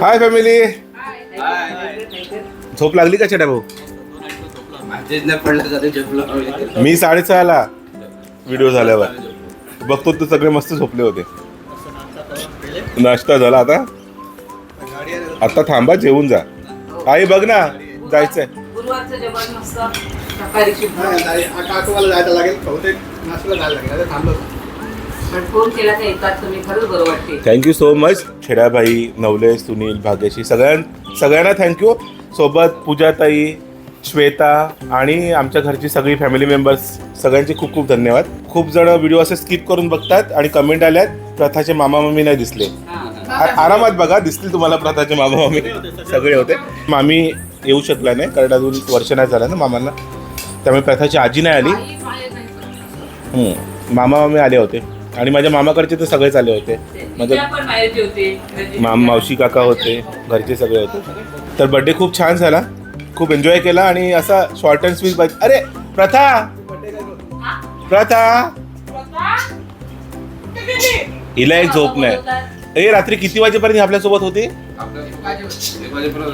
Hi family झोप लागली का छड्या भाऊ? मी साडेसहाला व्हिडिओ झाल्यावर. बघतो तर सगळे मस्त झोपले होते. नाश्ता झाला आता. आता थांबा जेवून जा. आई बघ ना जायचंय. गुरुवारचं जेवण मस्त. सकाळी शुभ तुम्हाला जायला लागेल. पण फोन केला तर येतात तुम्ही खरंच बरं वाटते. Thank you so much छेडाभाई Navale Sunil Bhagyashi सगळ्यां सगळ्यांना थँक्यू सोबत पूजाताई श्वेता आणि आमच्या घरची सगळी फॅमिली मेंबर्स सगळ्यांचे खूप खूप धन्यवाद. खूप जण व्हिडिओ असे स्किप करून बघतात आणि कमेंट आल्यात प्रथाचे मामा मम्मी नाही दिसले. आ- आरामात बघा दिसतील तुम्हाला प्रथाचे मामा मम्मी सगळे होते. मामी येऊ शकला नाही कारण अजून वर्ष नाही झालं ना मामांना. त्यामुळे प्रथाची आजी नाही आली. हम्म. मामा मामी आले होते. आणि माझ्या मामाकडचे तर सगळेच आले होते. होती माम मावशी काका होते घरचे सगळे होते. तर बड्डे खूप छान झाला. खूप एन्जॉय केला आणि असा शॉर्ट अँड स्वीट बाईक अरे प्रथा! प्रथा! हिला एक झोप नाही. ए रात्री किती वाजेपर्यंत आपल्यासोबत होती?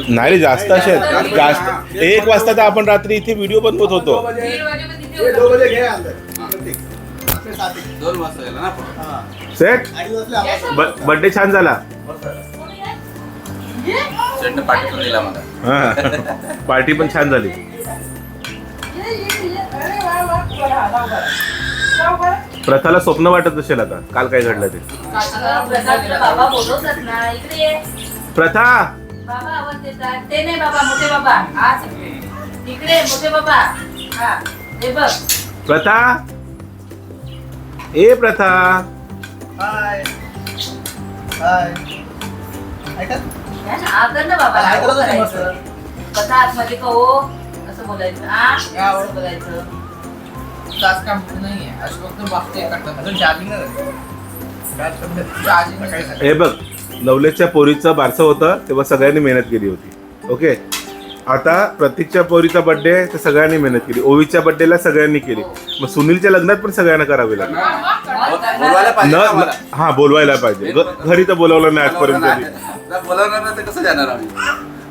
नाही रे जास्त असेल. जास्त एक वाजता तर आपण रात्री इथे व्हिडिओ बनवत होतो. दोन वाजता गेला ना आपण. सेट. बड्डे छान झाला. दिला मला. हा. पार्टी पण छान झाली. प्रथाला स्वप्न वाटत असेल आता. काल काय घडलं ते? अगं, प्रसादला बाबा बोलवतात ना इकडे ये. प्रथा! बाबा आवाज देतात. ते नाही बाबा मोठे बाबा. आज इकडे मोठे बाबा. हा हे बघ. प्रथा! ए प्रथा. हाय. हाय. ऐका. या ना, आदर ना बाबा. काय करत हो होती करायचं. कसा आतमध्ये का हो? असं बोलायचं. हा. असं बोलायचं. तास काम नाहीये. असं फक्त बघते करतात. अजून चार्जिंग चार्जिंग हे बघ नवलेशच्या पोरीचं बारसं होतं तेव्हा सगळ्यांनी मेहनत केली होती. ओके? आता प्रतीकच्या पोरीचा बर्थडे तर सगळ्यांनी मेहनत केली. ओवीच्या बर्थडेला सगळ्यांनी केली. मग सुनीलच्या लग्नात पण सग्यांना करावे लागेल. बोलवायला न. हा बोलवायला पाहिजे. घ- घरी तर बोलवलं नाही आजपर्यंत कधी. जर बोलवणार नाही तर कसं जाणार आम्ही?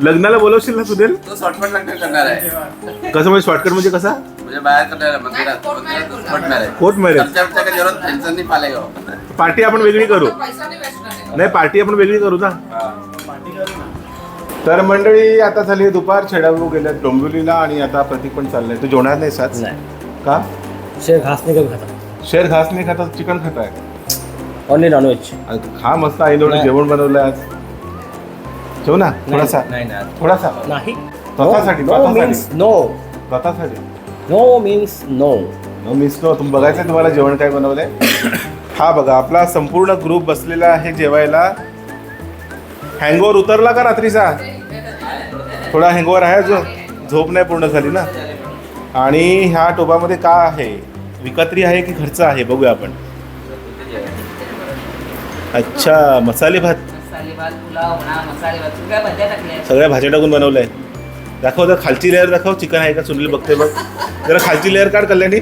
लग्नाला बोलवशील ना सुनील? तो शॉर्टकट लग्न करणार आहे. कसं म्हणजे शॉर्टकट म्हणजे कसा? म्हणजे बाहेर करणार आहे मंदिरात. मंदिरात पटणार आहे कोर्ट मॅरेज आमच्या आमच्या पालेगाव पार्टी आपण वेगळी करू. पैसा नाही वेचणार नाही पार्टी आपण वेगळी करू ना. तर मंडळी आता झाली दुपार छेडाभाऊ गेल्यात डोंबिवलीला आणि आता प्रतीक पण चाललंय. तू जेवणार नाही. साच का? शेर घास नहीं खाता शेर घास नाही खाता चिकन खाताय. ओनली नॉनवेज खा मस्त आई नाही. जेवण बनवलं आज. जेव ना थोडासा. नहीं ना थोडासा. नहीं. स्वतःसाठी, नो स्वतःसाठी. मीन्स नो स्वतःसाठी. नो मीन्स नो मग मिस नो तुम्ही बघायचं तुम्हाला जेवण काय बनवलंय? हा बघा आपला संपूर्ण ग्रुप बसलेला आहे जेवायला. हँगओव्हर उतरला का रात्रीचा? थोडा हँगओव्हर आहे जो झोप नाही पूर्ण झाली ना? आणि ह्या टोपामध्ये का आहे? विकत्री आहे की घरचं आहे? बघूया आपण. अच्छा मसाले भात. सगळ्या भाज्या टाकून बनवलंय. दाखव तर खालची लेअर दाखव. चिकन आहे का? सुनील बघते बघ. जरा खालची लेअर काढ कल्याणी.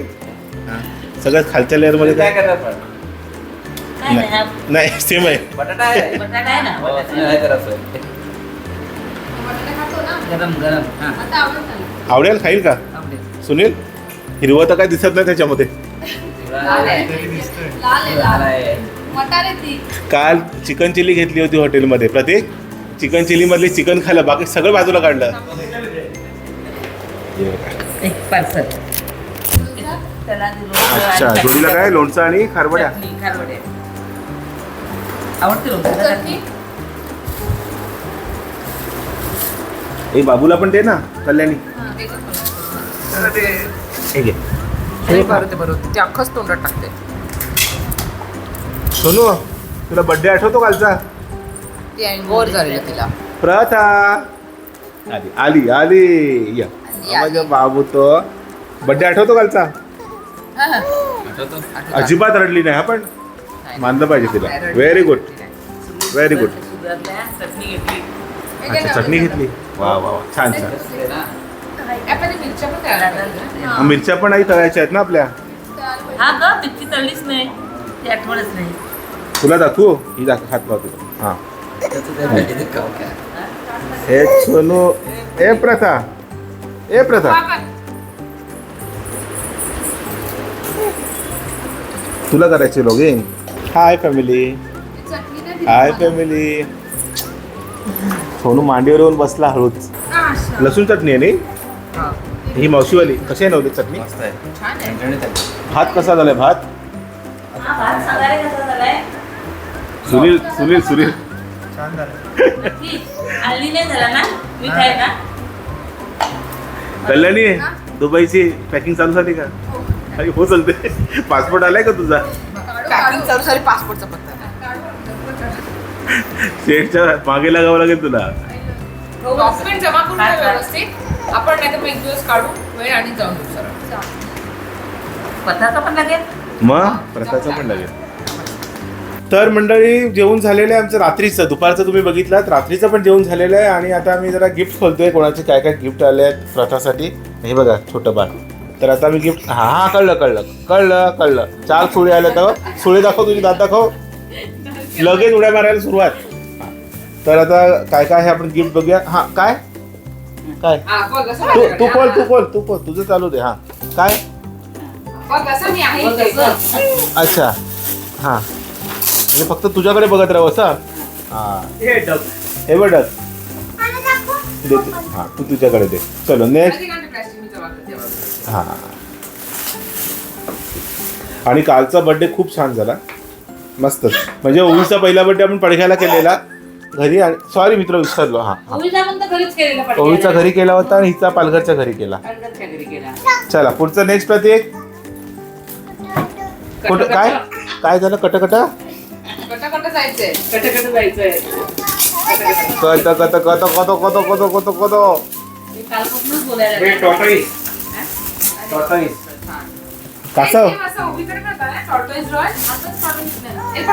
हां सगळ्यात खालच्या लेअरमध्ये काय नाही, हा सेम आहे. बटाटा आहे. बटाटा आहे ना बटाटा. नाही करायचं गरम गरम. हा. आवडेल खाईल का. सुनील हिरवं तर काय दिसत नाही त्याच्यामध्ये. काल चिकन चिली घेतली होती हॉटेलमध्ये. प्रतीक चिकन चिली मधली चिकन खाल्लं बाकी सगळं बाजूला काढलं. अच्छा जोडीला काय? लोणचं आणि खारवड्या. आवडते लोणचं चटणी ए बाबूला पण दे ना कल्याणी. हे बरं ते बरोबर ते अख्खच तोंडात टाकते. सोनू तुला बर्थडे आठवतो कालचा? ती अँगोवर झालेलं तिला. प्रथा. आली आली आली. या. माझा बाबू तो. बर्थडे आठवतो कालचा? अजिबात रडली नाही हा पण. मानलं पाहिजे तिला. व्हेरी गुड व्हेरी गुड सुधारल्या चटणी घेतली अच्छा चटणी घेतली. वा वा वा. छान छान. मिरच्या पण. हा, आई तळायच्या आहेत ना आपल्या? हा ग मिरची तळलीच नाही. ती आठवणच नाही. तुला दाखवू? ही दाखव हात लावतो हां. हे सोनू ए प्रथा ए प्रथा. तुला करायची logging hi family. Hi family. Sonu मांडीवर येऊन बसला हळूच. लसूण चटणी आहे नाही ही मावशीवाली. कशी आहे नवली चटणी. भात कसा झालाय? भात? हा भात सांगायला कसा झालाय? सुनील सुनील सुनील. कल्याणी दुबईची पॅकिंग चालू झाली का? अरे हो चालते पासपोर्ट आलाय का तुझा? पॅकिंग चालू झाली पासपोर्टचा पत्ता सेटच्या मागे लागावं लागेल तुला. डॉक्युमेंट जमा करून ठेव व्यवस्थित. आपण नाही तर मग एक दिवस काढू वेळ आणि जाऊन येऊ सरळ. पण लागेल? मग प्रथाचं पण लागेल. तर मंडळी जेवण झालेलं आहे आमचं रात्रीचं. दुपारचं तुम्ही बघितलात रात्रीचं पण जेवण झालेलं आहे आणि आता आम्ही जरा गिफ्ट खोलतोय. कोणाचे काय काय गिफ्ट आले आहेत प्रथासाठी? हे बघा छोटं बाळ. तर आता मी गिफ्ट हा हा कळलं कळलं. कळलं कळलं. चार सुळे आले तर सुळे दाखव तुझी दात दाखव. लगेच उड्या मारायला सुरुवात. तर आता काय काय आहे आपण गिफ्ट बघूया हा काय? काय? हा तू. तू खोल तू खोल तू खोल तुझं चालू दे हा. काय. अच्छा. हां. म्हणजे फक्त तुझ्याकडे बघत राहू असं? हां. हे बघ डक देते हां तू तुझ्याकडे दे. चलो नेक्स्ट. हां. आणि कालचा बर्थडे खूप छान झाला. मस्तच म्हणजे ओवीचा पहिला बर्थडे आपण पडघ्याला केलेला. घरी आणि सॉरी मित्र विसरलो हां हां. ओवीचा घरी केला होता आणि हिचा पालघरच्या घरी केला. पालघरच्या घरी केला. चला पुढचं नेक्स्ट प्रतीक. कुठं काय? काय झालं? कटकट? कटा कटा जायचंय कट कट जायचंय कत कत कत कत कत कत कत कत मी कालपासूनच बोलायला लागले. कासव हे. हे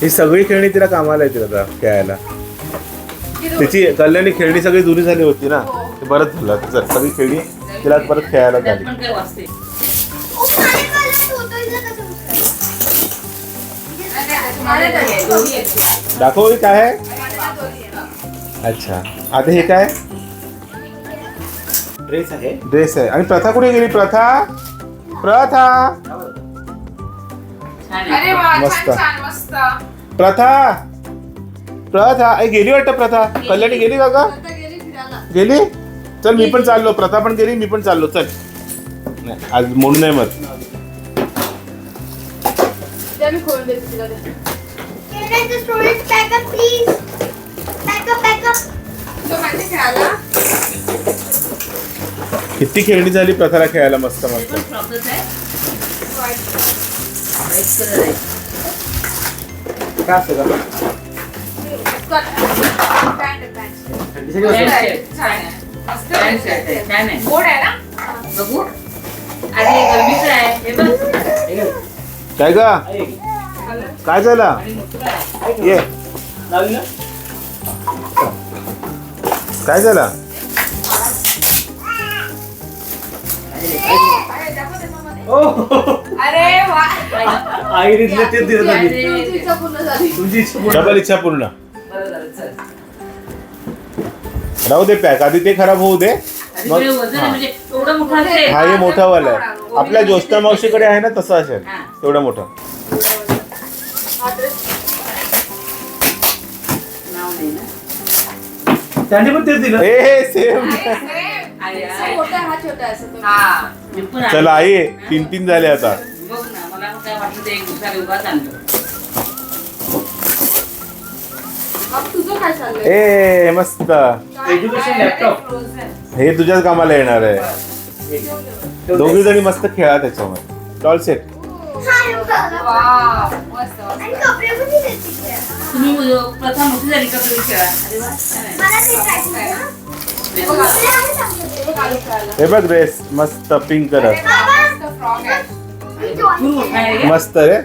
ही सगळी खेळणी तिला कामाला येतील आता खेळायला. तिची कल्याणी खेळणी सगळी जुनी झाली होती ना? ते बरंच झालं. चल सगळी खेळणी तिला परत खेळायला झाली पण काय वाचते. दोन्ही आहेत. दाखव ही काय आहे. अच्छा. आता हे काय? ड्रेस आहे. ड्रेस आहे. आणि प्रथा कुठे गेली? प्रथा? प्रथा. अरे मस्त. प्रथा. प्रथा. आई गेली वाटतं प्रथा? कल्याणी गेली का गेली गेली? चल मी पण चाललो. प्रथा पण गेली मी पण चाललो. चल. आज म्हणून नाही मत. त्या तो किती खेळणी झाली प्रथाला खेळायला मस्त मस्त. काय ग? काय झालं? ये. काय झालं? आई दिसले तेच दिसत आली अरे, तुमची इच्छा पूर्ण डबल इच्छा पूर्ण. बरं झालं चल. राहू दे पॅक आधी ते खराब होऊ दे. मग हे हा. म्हणजे एवढं हा हे मोठा वाला आहे. आपल्या ज्योत्स्ना मावशीकडे आहे ना तसं असेल. हा. तेवढं मोठं. नाव नाही ना. त्यांनी पण तेच दिलं. ए हे सेम हा. चला आई तीन तीन झाले आता. बघ ना मला पण काय वाटलं ते एक दुसरा उगाच आणलं. ए मस्त. एज्युकेशन लॅपटॉप हे तुझ्याच कामाला येणार आहे. दोघी जणी मस्त खेळा त्याच्यामध्ये. टॉल सेट वा मस्त मस्त. तुम्ही मोठी झाली का तुम्ही खेळा? अरे वा छान आहे. हे बघ रेस मस्त पिंक कलर मस्त रे.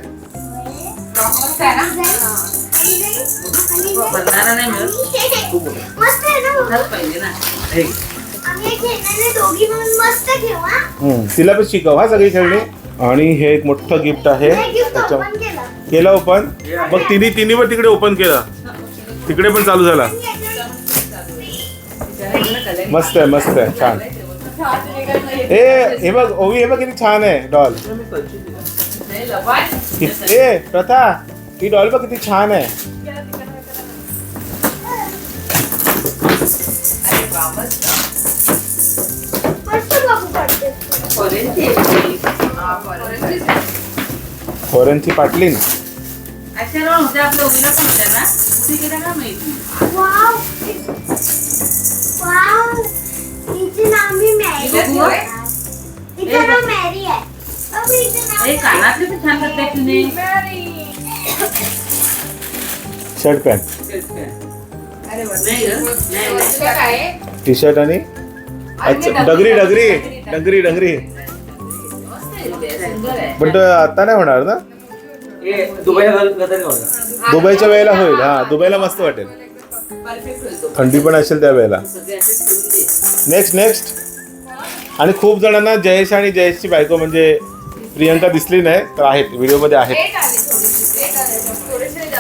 तिला पण शिकव हा सगळी खेळणी. आणि हे एक मोठं गिफ्ट आहे. केलं. ओपन मग तिने तिने पण तिकडे ओपन केलं. तिकडे पण चालू झाला. मस्त आहे मस्त आहे छान। ए हे बघ ओवी हे बघ किती छान आहे डॉल. ए प्रथा ही डॉल बघ किती छान आहे. फॉरेनची पाटलीन होत्या आपल्या उद्या पण होत्या ना? कुठे गेल्या का माहिती? वाव वाव हिचे नाव मी मॅरी बघू. आहे. हिचं नाव मॅरी आहे. अगं, हिचं नाव. कानातले पण छान करताय तुम्ही. शर्ट पॅन्ट अरे वा. नाही ग. नाही नाही. तुला काय? आहे? टी शर्ट आणि अच्छा डगरी डगरी डगरी. डगरी मस्त आहे ते, सुंदर आहे. पण तो आता नाही होणार ना? हे. दुबईच्या वेळेला होईल. हा दुबईला मस्त वाटेल. थंडी पण असेल त्या वेळेला. सगळे असे ठेवून दे. नेक्स्ट नेक्स्ट आणि खूप जणांना जयेश आणि जयेशची बायको म्हणजे प्रियंका दिसली नाही तर आहेत. व्हिडिओमध्ये आहेत.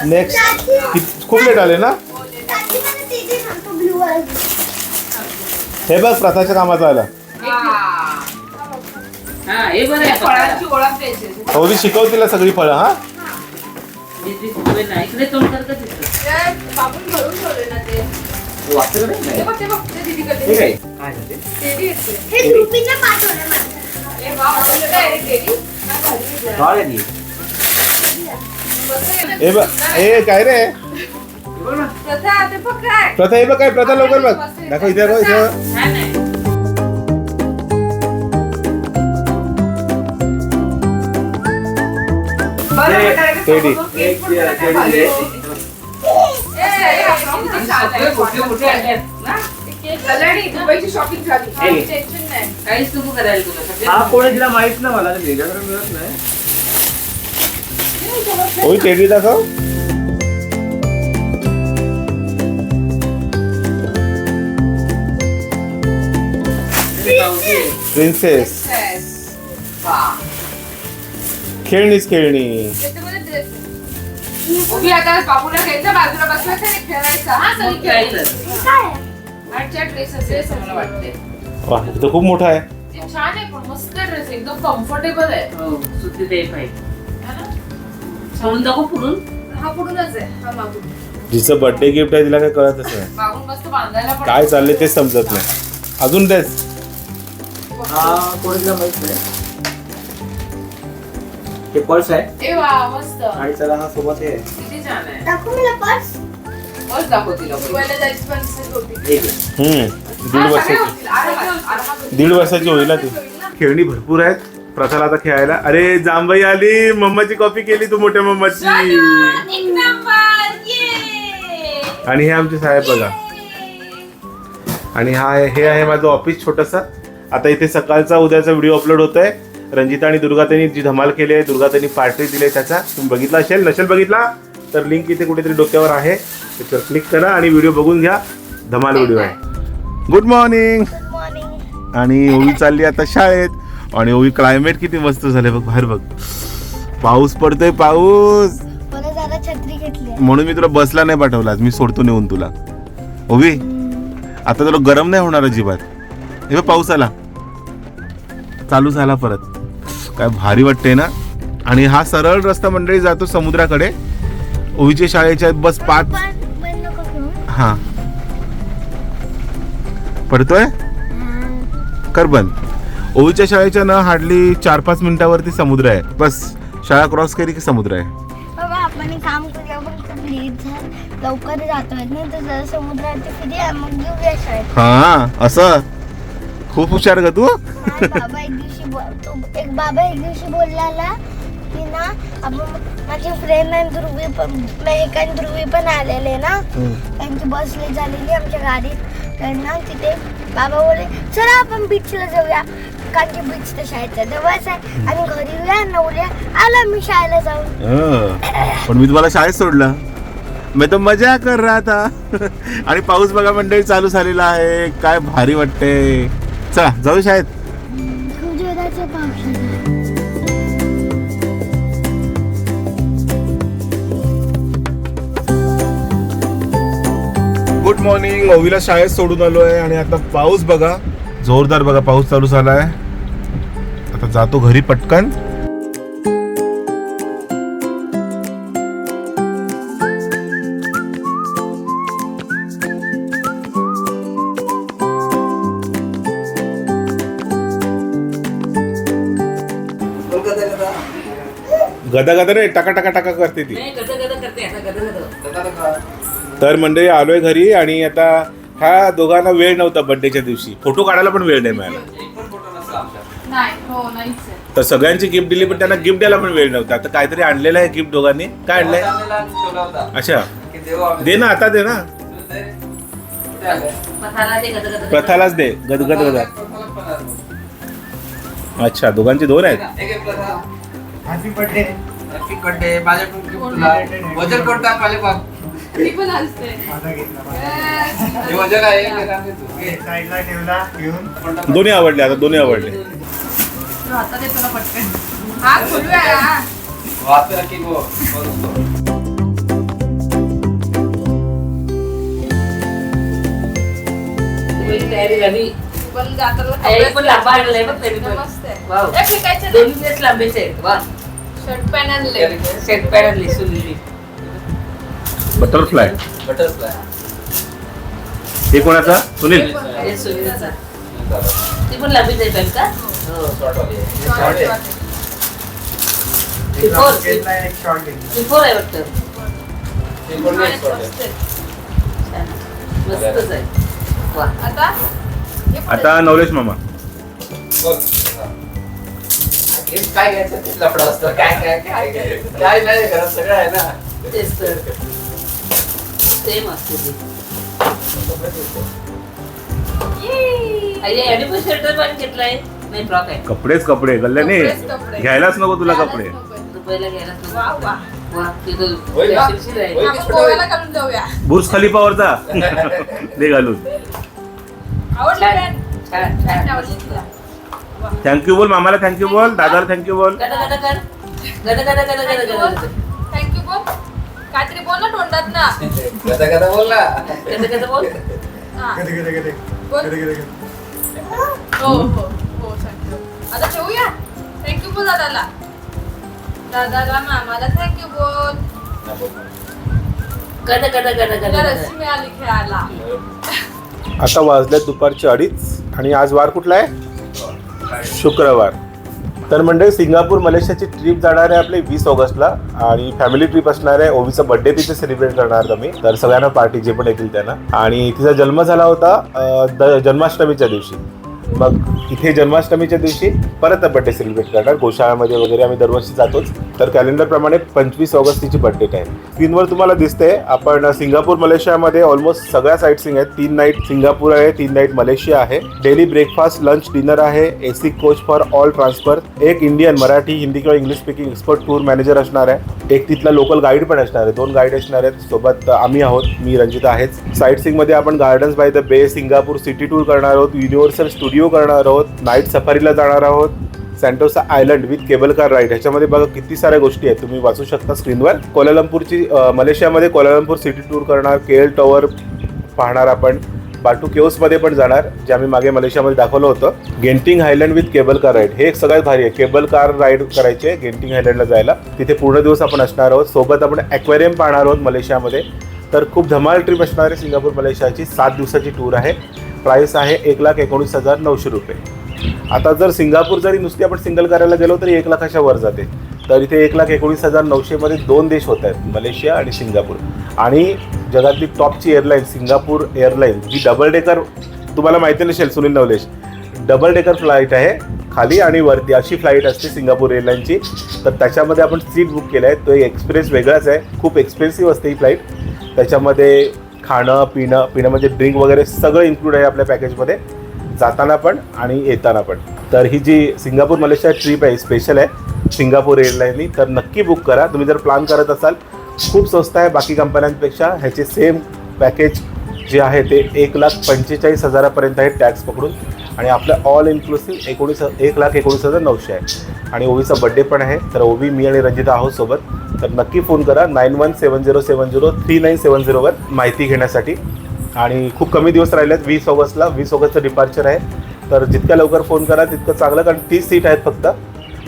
नेक्स्ट खूप लेट आले ना? हे बघ प्रथाच्या कामाचं आलं. हा. हा हे बरं आहे. फळांची ओळख द्यायची ओवी शिकव तिला सगळी फळं हा? तोंड बाबून भरून ठेवले ना ते वाचलं नाही? बघ ते बघ ते दीदीकडे. हे काय? झाले? हे पाठवलं मला ए आपलं. हे बघ हे रे हे. प्रथा, ते बघ काय. प्रथा हे बघ काय प्रथा लवकर बघ दाखव इथे बघ इथे बघ. किती छान आहे. सगळे मोठे मोठे आहेत. ना? झालं दुबईची शॉपिंग झाली. हे. टेन्शन नाही. काहीच नको करायला तुला. सगळे हा कोण तिला माहीत नाही मला वेगळ्याकडे मिळत नाही. दाखव. Princess Yes. खेळणीच खेळणी. त्याच्यामध्ये. उभी आता बाबूला घ्यायचं बाजूला बसवायचं आणि खेळायचं. हा सगळी खेळायचं. खेळायचं. काय? आहे? आजच्या ड्रेस असेल असं मला वाटते वा इथं खूप मोठा आहे. ते छान आहे पण मस्त ड्रेस एकदम कम्फर्टेबल आहे. हो ते पाहिजे है ना? सोडून दाखव पुढून हा पुढूनच आहे. हा मागून. जिचं बर्थडे गिफ्ट आहे तिला कळतच नाही. मागून मस्त बांधायला पण काय चाललंय तेच समजत नाही. अजून तेच. हा. कोण आहे तिला माहीत नाही. हे पर्स आहे. ए वा मस्त. आणि त्याला हा सोबत हे. आहे. किती छान आहे. दाखव मला पर्स मस्त दाखव तिला दुबईला जायची पण तसंच होती. एक आहे. हम्म दीड वर्षाची. दीड वर्षाची होईल ना ती. खेळणी भरपूर आहेत. प्रथाला आता खेळायला. अरे जांभई आली. मम्माची कॉपी केली तू मोठ्या मम्माची. एक नंबर ये आणि हे आमचे साहेब बघा. आणि हा आहे- हे आहे माझं ऑफिस छोटस. आता इथे सकाळचा उद्याचा व्हिडिओ अपलोड होत आहे रंजिता आणि दुर्गाताईंनी जी धमाल केली आहे दुर्गाताईंनी पार्टी दिली आहे त्याचा तुम्ही बघितला असेल नसेल बघितला तर लिंक इथे कुठेतरी डोक्यावर आहे. त्याच्यावर क्लिक करा आणि व्हिडिओ बघून घ्या. धमाल व्हिडिओ आहे. गुड मॉर्निंग आणि ओवी चालली आता शाळेत. आणि ओवी क्लायमेट किती मस्त झाले बघ बाहेर बघ. पाऊस पडतोय पाऊस. म्हणून मी तुला बसला नाही पाठवला मी सोडतो नेऊन तुला. ओवी आता तुला गरम नाही होणार अजिबात. हे बघ पाऊस आला. चालू झाला परत. काय भारी वाटते ना? आणि हा सरळ रस्ता मंडळी जातो समुद्राकडे. ओवीच्या शाळेच्या बस पाच. हा. पडतोय? कर बंद. ओवीच्या शाळेच्या ना हार्डली चार पाच मिनिटावरती समुद्र आहे. बस शाळा क्रॉस केली की समुद्र आहे. आपण काम करूया लवकर जातो आहेत ना तर जरा समुद्रावरती फिरूया मग घेऊया शाळेत. हा असं? खूप हुशार ग तू. नाही, बाबा एक दिवशी बो- तो- एक बाबा एक दिवशी बोललेला की ना आपण माझी फ्रेंड आणि ध्रुवी पण मेहक आणि ध्रुवी पण आलेले ना. त्यांची बस लेट झालेली आमच्या गाडीत. तर ना तिथे बाबा बोलले चला आपण बीचला जाऊया. कारण की बीच तर शाळेच्या जवळच आहे. आणि घरी येऊया ना उद्या आला मी शाळेला जाऊन. हं. पण मी तुम्हाला शाळेत सोडलं. मी तर मजा कर रहा था आणि पाऊस बघा मंडळी चालू झालेला आहे. काय भारी वाटते चला जाऊ शाळेत. खूप जोराचं गुड मॉर्निंग ओवीला शाळेत सोडून आलो आहे आणि आता पाऊस बघा. जोरदार बघा पाऊस चालू झाला आहे आता जातो घरी पटकन. गदा गदा नाही टाका टाका टाका करते ती नाही गद गद करते आता गद गद तर मंडळी आलोय घरी आणि आता ह्या दोघांना वेळ नव्हता बर्थडेच्या दिवशी फोटो काढायला पण वेळ नाही मिळाला एक पण फोटो नसला आमच्या नाही हो नाहीच आहे. तर सगळ्यांची गिफ्ट दिली पण त्यांना गिफ्ट द्यायला पण वेळ नव्हता आता काहीतरी आणलेलं आहे गिफ्ट दोघांनी काय आणलंय ठेवला होता अच्छा की देऊ आम्ही. दे ना आता दे ना दे. कुठे आलंय? मसाला ते गद गद प्रथालाच दे गदगद गदा प्रथाला पण आलं. अच्छा दोघांची दोन आहेत एक एक प्रथा. हॅपी बर्थडे हॅपी बर्थडे माझ्याकडून gift तुला वजन कोण टाकले बघ ती पण असते माझा घेतला हे वजन आहे हे तू. घे. साईडला ठेवला घेऊन कोण? दोन्ही आवडले आता दोन्ही आवडले तो आता ना पटकन हा खोलूया. वाचलं की गो. तयारी झाली पण जाताना आई पण लांबा आणलाय बघ तरी पण मस्त आहे. वाव. ए, फेकायचं नाही. दोन्ही ड्रेस लांबीचे आहेत वा शर्ट पॅन्ट आणले सेट पॅड आणली सुनीलनी बटरफ्लाय बटरफ्लाय. हे कोणाचा सुनील हे सुनीलचा ती पण लांबीच आहे पॅन्ट का हो. हे शॉर्ट short आहे. वाले. एक Before- last घेतला एक शॉर्ट घेतला बिफोर आहे वाटतं हे पण नाही short आहे. मस्त आहे. छान. मस्तच आहे वा आता आता नवलेश मामा. काय घ्यायचं? ते लफडं असतं. काय काय काय काय काय नाही घरात सगळं आहे ना. तेच तर. सेम असते ती Yay! आई याने पण शर्ट पॅन्ट घेतलाय. नाही फ्रॉक आहे. कपडेच कपडे कपडेच कपडे. घ्यायलाच नको तुला कपडे. दुबईला घ्यायला वा वा. ना? आपण घालून जाऊया. बुर्ज खलिफावर जा दे घालून. आवडलं छान पॅन्ट छान पॅन्ट छान आवडली तुला थँक्यू बोल मामाला थँक्यू बोल दादाला थँक्यू बोल गड गड कर गड गड गड गड गड थँक्यू बोल काहीतरी बोल ना तोंडात ना गदा गदा बोल ना गड गड बोल हा. गदे गदे गदे बोल. गदे गदे गदे हो हो हो थँक्यू आता ठेवूया थँक्यू बोल दादाला दादाला मामाला थँक्यू बोल गड गड गड गड रस्सी मिळाली खेळायला आता वाजल्यात दुपारचे अडीच आणि आज वार कुठला आहे? शुक्रवार. तर म्हणजे सिंगापूर मलेशियाची ट्रिप जाणार आहे आपली वीस ऑगस्टला आणि फॅमिली ट्रिप असणार आहे. ओवीचा बर्थडे तिथे सेलिब्रेट करणार आहोत आम्ही तर सगळ्यांना पार्टी जे पण येतील त्यांना. आणि तिचा जन्म झाला होता द जन्माष्टमीच्या दिवशी. मग इथे जन्माष्टमीच्या दिवशी परत बर्थडे सेलिब्रेट करणार. गोशाळामध्ये वगैरे आम्ही दरवर्षी जातोच. तर कॅलेंडरप्रमाणे पंचवीस ऑगस्ट तिची बर्थडे टाईम स्क्रीनवर तुम्हाला दिसते आपण सिंगापूर मलेशियामध्ये ऑलमोस्ट सगळ्या साईट सिंग आहेत. तीन नाईट सिंगापूर आहे तीन नाईट मलेशिया आहे. डेली ब्रेकफास्ट लंच डिनर आहे. AC coach for all transfer एक इंडियन मराठी हिंदी किंवा English speaking expert tour manager असणार आहे. एक तिथला लोकल गाईड पण असणार आहे. दोन गाईड असणार आहेत. सोबत आम्ही आहोत. मी रंजिता आहेच. साईट सिंगमध्ये आपण gardens by the bay Singapore city tour करणार आहोत. युनिव्हर्सल स्टुडिओ करणार आहोत नाईट सफारीला जाणार आहोत Sentosa island with cable car ride ह्याच्यामध्ये बघा किती साऱ्या गोष्टी आहेत. तुम्ही वाचू शकता स्क्रीनवर कोलालंपूरची मलेशियामध्ये कोलालंपूर सिटी टूर करणार केएल टॉवर पाहणार आपण. बाटू केव्समध्ये पण जाणार जे आम्ही मागे मलेशियामध्ये दाखवलं होतं. Genting highland with cable car ride हे एक सगळ्यात भारी आहे. केबल कार राईड करायची आहे गेंटिंग हायलंडला जायला. तिथे पूर्ण दिवस आपण असणार आहोत. सोबत आपण ॲक्वेरियम पाहणार आहोत मलेशियामध्ये. तर खूप धमाल ट्रिप असणार आहे सिंगापूर मलेशियाची. सात दिवसाची टूर आहे. प्राईस आहे एक लाख एकोणीस हजार नऊशे रुपये. आता जर सिंगापूर जरी नुसती आपण सिंगल करायला गेलो तरी एक लाखाच्या वर जाते. तर इथे एक लाख एकोणीस हजार नऊशेमध्ये दोन देश होत आहेत मलेशिया आणि सिंगापूर. आणि जगातली टॉपची एअरलाईन सिंगापूर एअरलाईन ही डबल डेकर तुम्हाला माहिती नसेल Sunil Navlesh double decker flight आहे खाली आणि वरती अशी फ्लाईट असते सिंगापूर एअरलाईनची तर त्याच्यामध्ये आपण सीट बुक केलं आहे तो एक एक्सप्रेस वेगळाच आहे खूप एक्सपेन्सिव्ह असते ही फ्लाईट त्याच्यामध्ये खाणं पिणं पिणं म्हणजे ड्रिंक वगैरे सगळं इन्क्लूड आहे आपल्या पॅकेजमध्ये जाताना पण आणि येताना पण. तर ही जी सिंगापूर मलेशिया ट्रीप आहे स्पेशल आहे सिंगापूर एअरलाईननी तर नक्की बुक करा. तुम्ही जर प्लॅन करत असाल खूप स्वस्त आहे. बाकी कंपन्यांपेक्षा ह्याचे सेम पॅकेज जे आहे ते एक लाख पंचेचाळीस हजारापर्यंत आहे टॅक्स पकडून. आणि आपलं ऑल इन्क्लुसिव्ह एकोणीस एक लाख एकोणीस हजार नऊशे आहे. आणि ओवीचा बड्डे पण आहे. तर ओवी मी आणि रंजिता आहोत सोबत. तर नक्की फोन करा nine one seven zero seven zero three nine seven झिरोवर माहिती घेण्यासाठी. आणि खूप कमी दिवस राहिले आहेत वीस ऑगस्टला. वीस ऑगस्टचं डिपार्चर आहे. तर जितक्या लवकर फोन करा तितकं चांगलं कारण तीस सीट आहेत फक्त.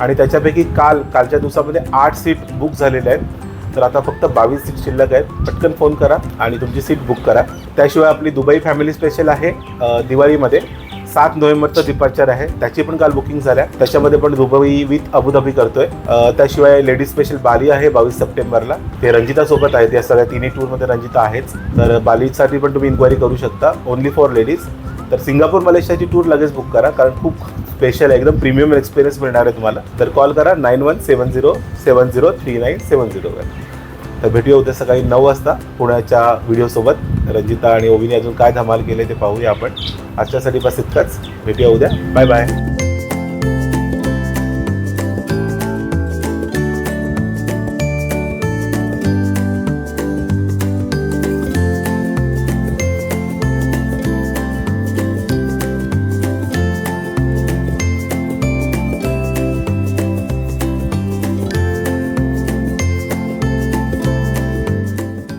आणि त्याच्यापैकी काल कालच्या दिवसामध्ये आठ सीट बुक झालेल्या आहेत. तर आता फक्त बावीस सीट शिल्लक आहेत. पटकन फोन करा आणि तुमची सीट बुक करा. त्याशिवाय आपली दुबई फॅमिली स्पेशल आहे दिवाळीमध्ये. सात नोव्हेंबरचं डिपार्चर आहे. त्याची पण काल बुकिंग झाल्या. त्याच्यामध्ये पण दुबई विथ अबुधाबी करतोय. त्याशिवाय लेडीज स्पेशल बाली आहे बावीस सप्टेंबरला. ते रंजिता सोबत आहेत. या सगळ्या तिन्ही टूरमध्ये रंजिता आहेच. तर बालीसाठी पण तुम्ही इन्क्वायरी करू शकता. ओनली फॉर लेडीज तर सिंगापूर मलेशियाची टूर लगेच बुक करा. कारण खूप स्पेशल आहे. एकदम प्रीमियम एक्सपिरियन्स मिळणार आहे तुम्हाला. तर कॉल करा nine one seven zero seven zero three nine seven झिरोवर तर भेटूया उद्या सकाळी नऊ वाजता पुण्याच्या व्हिडिओसोबत रंजिता आणि ओविनी अजून काय धमाल केले ते पाहूया आपण. आजच्यासाठी बस इतकंच. भेटूया उद्या. Bye bye